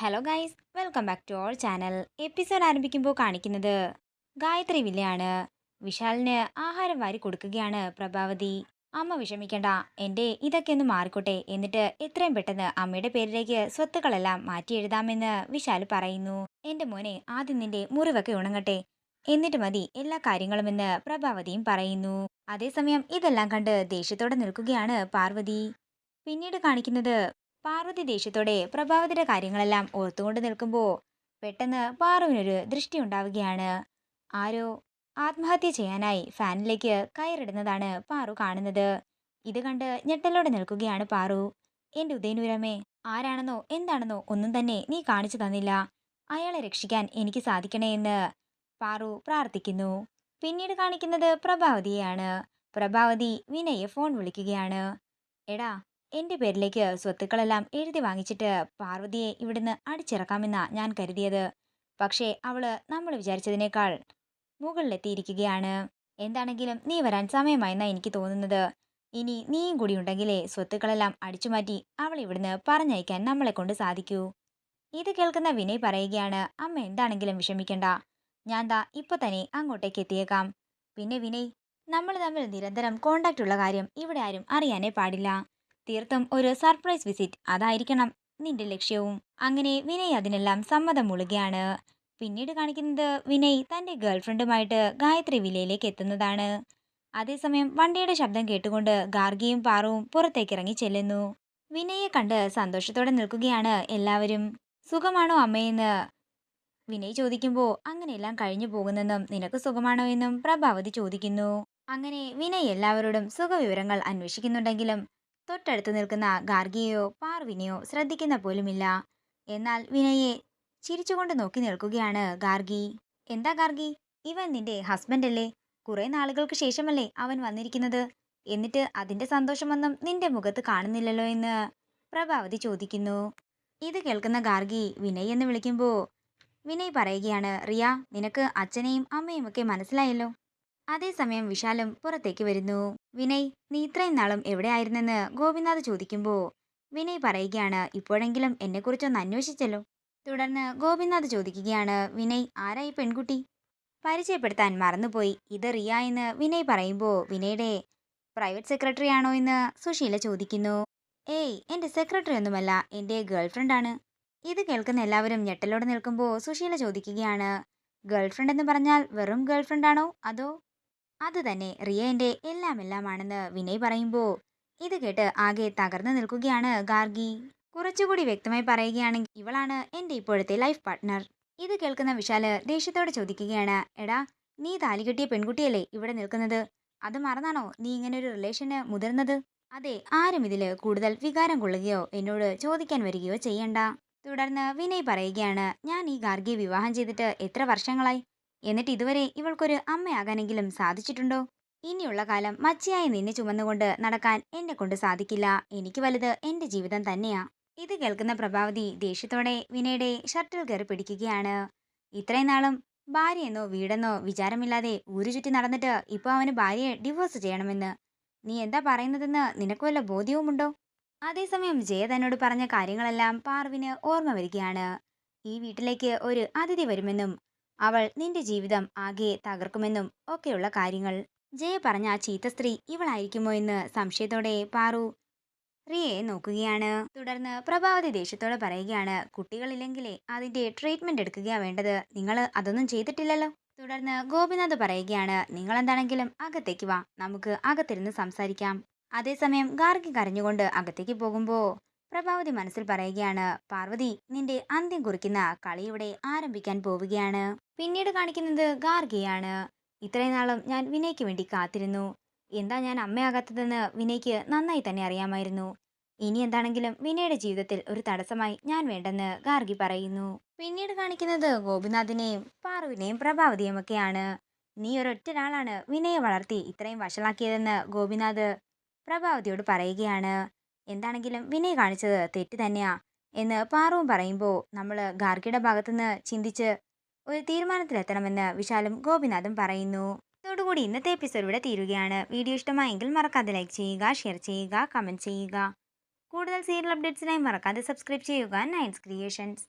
Hello guys welcome back to our channel episode ആരംഭിക്കുമ്പോൾ കാണിക്കുന്നത് ഗായത്രി വില്ലയാണ്. വിശാലിന് ആഹാരം വാരി കൊടുക്കുകയാണ് പ്രഭാവതി. അമ്മ വിഷമിക്കണ്ട എന്റെ ഇതൊക്കെ ഒന്ന് മാറിക്കോട്ടെ എന്നിട്ട് എത്രയും പെട്ടെന്ന് അമ്മയുടെ പേരിലേക്ക് സ്വത്തുക്കളെല്ലാം മാറ്റി എഴുതാമെന്ന് വിശാൽ പറയുന്നു. എന്റെ മോനെ ആദ്യം നിന്റെ മുറിവൊക്കെ ഉണങ്ങട്ടെ. എന്നിട്ട് മതി എല്ലാ കാര്യങ്ങളുമെന്ന് പ്രഭാവതിയും പറയുന്നു. അതേസമയം ഇതെല്ലാം കണ്ട് ദേഷ്യത്തോടെ നിൽക്കുകയാണ് പാർവതി. പിന്നീട് കാണിക്കുന്നത് പാർവതി ദേഷ്യത്തോടെ പ്രഭാവതിയുടെ കാര്യങ്ങളെല്ലാം ഓർത്തുകൊണ്ട് നിൽക്കുമ്പോൾ പെട്ടെന്ന് പാറുവിനൊരു ദൃഷ്ടി ഉണ്ടാവുകയാണ്. ആരോ ആത്മഹത്യ ചെയ്യാനായി ഫാനിലേക്ക് കയറിടുന്നതാണ് പാറു കാണുന്നത്. ഇത് കണ്ട് ഞെട്ടലോടെ നിൽക്കുകയാണ് പാറു. എന്റെ ഉദയനൂരമേ ആരാണെന്നോ എന്താണെന്നോ ഒന്നും തന്നെ നീ കാണിച്ചു തന്നില്ല. അയാളെ രക്ഷിക്കാൻ എനിക്ക് സാധിക്കണേ എന്ന് പാറു പ്രാർത്ഥിക്കുന്നു. പിന്നീട് കാണിക്കുന്നത് പ്രഭാവതിയെയാണ്. പ്രഭാവതി വിനയെ ഫോൺ വിളിക്കുകയാണ്. എടാ എന്റെ പേരിലേക്ക് സ്വത്തുക്കളെല്ലാം എഴുതി വാങ്ങിച്ചിട്ട് പാർവതിയെ ഇവിടുന്ന് അടിച്ചിറക്കാമെന്നാണ് ഞാൻ കരുതിയത്. പക്ഷേ അവൾ നമ്മൾ വിചാരിച്ചതിനേക്കാൾ മുകളിലെത്തിയിരിക്കുകയാണ്. എന്താണെങ്കിലും നീ വരാൻ സമയമായെന്നാണ് എനിക്ക് തോന്നുന്നത്. ഇനി നീയും കൂടി ഉണ്ടെങ്കിലേ സ്വത്തുക്കളെല്ലാം അടിച്ചുമാറ്റി അവൾ ഇവിടുന്ന് പറഞ്ഞയക്കാൻ നമ്മളെ കൊണ്ട് സാധിക്കൂ. ഇത് കേൾക്കുന്ന വിനയ് പറയുകയാണ് അമ്മ എന്താണെങ്കിലും വിഷമിക്കണ്ട. ഞാൻ ദാ ഇപ്പൊ തന്നെ അങ്ങോട്ടേക്ക് എത്തിയേക്കാം. പിന്നെ വിനയ് നമ്മൾ തമ്മിൽ നിരന്തരം കോണ്ടാക്റ്റ് ഉള്ള കാര്യം ഇവിടെ ആരും അറിയാനേ പാടില്ല. തീർത്തും ഒരു സർപ്രൈസ് വിസിറ്റ്. അതായിരിക്കണം നിന്റെ ലക്ഷ്യവും. അങ്ങനെ വിനയ് അതിനെല്ലാം സമ്മതം മുളുകയാണ്. പിന്നീട് കാണിക്കുന്നത് വിനയ് തന്റെ ഗേൾഫ്രണ്ടുമായിട്ട് ഗായത്രി വിലയിലേക്ക് എത്തുന്നതാണ്. അതേസമയം വണ്ടിയുടെ ശബ്ദം കേട്ടുകൊണ്ട് ഗാർഗിയും പാറവും പുറത്തേക്ക് ഇറങ്ങി ചെല്ലുന്നു. വിനയെ കണ്ട് സന്തോഷത്തോടെ നിൽക്കുകയാണ് എല്ലാവരും. സുഖമാണോ അമ്മയെന്ന് വിനയ് ചോദിക്കുമ്പോൾ അങ്ങനെയെല്ലാം കഴിഞ്ഞു പോകുന്നെന്നും നിനക്ക് സുഖമാണോ എന്നും പ്രഭാവതി ചോദിക്കുന്നു. അങ്ങനെ വിനയ് എല്ലാവരോടും സുഖവിവരങ്ങൾ അന്വേഷിക്കുന്നുണ്ടെങ്കിലും തൊട്ടടുത്ത് നിൽക്കുന്ന ഗാർഗിയെയോ പാർവിനെയോ ശ്രദ്ധിക്കുന്ന പോലുമില്ല. എന്നാൽ വിനയെ ചിരിച്ചുകൊണ്ട് നോക്കി നിൽക്കുകയാണ് ഗാർഗി. എന്താ ഗാർഗി? ഇവൻ നിന്റെ ഹസ്ബൻഡ് അല്ലേ കുറെ നാളുകൾക്ക് ശേഷമല്ലേ അവൻ വന്നിരിക്കുന്നത്? എന്നിട്ട് അതിന്റെ സന്തോഷമൊന്നും നിന്റെ മുഖത്ത് കാണുന്നില്ലല്ലോ എന്ന് പ്രഭാവതി ചോദിക്കുന്നു. ഇത് കേൾക്കുന്ന ഗാർഗി വിനയ് എന്ന് വിളിക്കുമ്പോൾ വിനയ് പറയുകയാണ് റിയ നിനക്ക് അച്ഛനെയും അമ്മയും ഒക്കെ മനസ്സിലായല്ലോ? അതേസമയം വിശാലും പുറത്തേക്ക് വരുന്നു. വിനയ് നീ ഇത്രയും നാളും എവിടെയായിരുന്നെന്ന് ഗോപിനാഥ് ചോദിക്കുമ്പോൾ വിനയ് പറയുകയാണ് ഇപ്പോഴെങ്കിലും എന്നെക്കുറിച്ചൊന്ന് അന്വേഷിച്ചല്ലോ. തുടർന്ന് ഗോപിനാഥ് ചോദിക്കുകയാണ് വിനയ് ആരായി പെൺകുട്ടി? പരിചയപ്പെടുത്താൻ മറന്നുപോയി. ഇത് റിയ എന്ന് വിനയ് പറയുമ്പോൾ വിനയുടെ പ്രൈവറ്റ് സെക്രട്ടറി ആണോ എന്ന് സുശീല ചോദിക്കുന്നു. ഏയ് എന്റെ സെക്രട്ടറി ഒന്നുമല്ല എന്റെ ഗേൾഫ്രണ്ട് ആണ്. ഇത് കേൾക്കുന്ന എല്ലാവരും ഞെട്ടലോടെ നിൽക്കുമ്പോൾ സുശീല ചോദിക്കുകയാണ് ഗേൾഫ്രണ്ട് എന്ന് പറഞ്ഞാൽ വെറും ഗേൾഫ്രണ്ട് ആണോ? അതോ അത് തന്നെ റിയ എന്റെ എല്ലാം എല്ലാമാണെന്ന് വിനയ് പറയുമ്പോൾ ഇത് കേട്ട് ആകെ തകർന്നു നിൽക്കുകയാണ് ഗാർഗി. കുറച്ചുകൂടി വ്യക്തമായി പറയുകയാണെങ്കിൽ ഇവളാണ് എന്റെ ഇപ്പോഴത്തെ ലൈഫ് പാർട്ട്ണർ. ഇത് കേൾക്കുന്ന വിശാൽ ദേഷ്യത്തോടെ ചോദിക്കുകയാണ്. എടാ നീ താലി കെട്ടിയ പെൺകുട്ടിയല്ലേ ഇവിടെ നിൽക്കുന്നത്? അത് മറന്നാണോ നീ ഇങ്ങനെ ഒരു റിലേഷന് മുതിർന്നത്? അതെ ആരും ഇതിൽ കൂടുതൽ വികാരം കൊള്ളുകയോ എന്നോട് ചോദിക്കാൻ വരികയോ ചെയ്യണ്ട. തുടർന്ന് വിനയ് പറയുകയാണ് ഞാൻ ഈ ഗാർഗിയെ വിവാഹം ചെയ്തിട്ട് എത്ര വർഷങ്ങളായി? എന്നിട്ട് ഇതുവരെ ഇവൾക്കൊരു അമ്മയാകാനെങ്കിലും സാധിച്ചിട്ടുണ്ടോ? ഇനിയുള്ള കാലം മച്ചിയായി നിന്നെ ചുമന്നുകൊണ്ട് നടക്കാൻ എന്നെ കൊണ്ട് സാധിക്കില്ല. എനിക്ക് വലുത് എന്റെ ജീവിതം തന്നെയാ. ഇത് കേൾക്കുന്ന പ്രഭാവതി ദേഷ്യത്തോടെ വിനയുടെ ഷർട്ടിൽ കയറി പിടിക്കുകയാണ്. ഇത്രയും നാളും ഭാര്യയെന്നോ വീടെന്നോ വിചാരമില്ലാതെ ഊരു ചുറ്റി നടന്നിട്ട് ഇപ്പോൾ അവന് ഭാര്യയെ ഡിവോഴ്സ് ചെയ്യണമെന്ന്. നീ എന്താ പറയുന്നതെന്ന് നിനക്ക് വല്ല ബോധ്യവുമുണ്ടോ? അതേസമയം ജയ തന്നോട് പറഞ്ഞ കാര്യങ്ങളെല്ലാം പാർവിന് ഓർമ്മ വരികയാണ്. ഈ വീട്ടിലേക്ക് ഒരു അതിഥി വരുമെന്നും അവൾ നിന്റെ ജീവിതം ആകെ തകർക്കുമെന്നും ഒക്കെയുള്ള കാര്യങ്ങൾ. ജയ പറഞ്ഞ ആ ചീത്ത സ്ത്രീ ഇവളായിരിക്കുമോ എന്ന് സംശയത്തോടെ പാറു റിയയെ നോക്കുകയാണ്. തുടർന്ന് പ്രഭാവതി ദേഷ്യത്തോടെ പറയുകയാണ് കുട്ടികളില്ലെങ്കിലേ അതിന്റെ ട്രീറ്റ്മെന്റ് എടുക്കുകയാണ് വേണ്ടത്. നിങ്ങൾ അതൊന്നും ചെയ്തിട്ടില്ലല്ലോ. തുടർന്ന് ഗോപിനാഥ് പറയുകയാണ് നിങ്ങൾ എന്താണെങ്കിലും അകത്തേക്ക് വാ. നമുക്ക് അകത്തിരുന്ന് സംസാരിക്കാം. അതേസമയം ഗാർഗി കരഞ്ഞുകൊണ്ട് അകത്തേക്ക് പോകുമ്പോൾ പ്രഭാവതി മനസ്സിൽ പറയുകയാണ് പാർവതി നിന്റെ അന്ത്യം കുറിക്കുന്ന കളിയുടെ ആരംഭിക്കാൻ പോവുകയാണ്. പിന്നീട് കാണിക്കുന്നത് ഗാർഗിയാണ്. ഇത്രയും നാളും ഞാൻ വിനയ്ക്ക് വേണ്ടി കാത്തിരുന്നു. എന്താ ഞാൻ അമ്മയാകാത്തതെന്ന് വിനയ്ക്ക് നന്നായി തന്നെ അറിയാമായിരുന്നു. ഇനി എന്താണെങ്കിലും വിനയുടെ ജീവിതത്തിൽ ഒരു തടസ്സമായി ഞാൻ വേണ്ടെന്ന് ഗാർഗി പറയുന്നു. പിന്നീട് കാണിക്കുന്നത് ഗോപിനാഥിനെയും പാർവിനെയും പ്രഭാവതിയും ഒക്കെയാണ്. നീ ഒരൊറ്റൊരാളാണ് വിനയെ വളർത്തി ഇത്രയും വഷളാക്കിയതെന്ന് ഗോപിനാഥ് പ്രഭാവതിയോട് പറയുകയാണ്. എന്താണെങ്കിലും വിനയ് കാണിച്ചത് തെറ്റ് തന്നെയാ എന്ന് പാറുവും പറയുമ്പോൾ നമ്മൾ ഗാർഗിയുടെ ഭാഗത്തുനിന്ന് ചിന്തിച്ച് ഒരു തീരുമാനത്തിലെത്തണമെന്ന് വിശാലും ഗോപിനാഥും പറയുന്നു. ഇതോടുകൂടി ഇന്നത്തെ എപ്പിസോഡ് ഇവിടെ തീരുകയാണ്. വീഡിയോ ഇഷ്ടമായെങ്കിൽ മറക്കാതെ ലൈക്ക് ചെയ്യുക ഷെയർ ചെയ്യുക കമന്റ് ചെയ്യുക. കൂടുതൽ സീരിയൽ അപ്ഡേറ്റ്സിനായി മറക്കാതെ സബ്സ്ക്രൈബ് ചെയ്യുക. നയൻസ് ക്രിയേഷൻസ്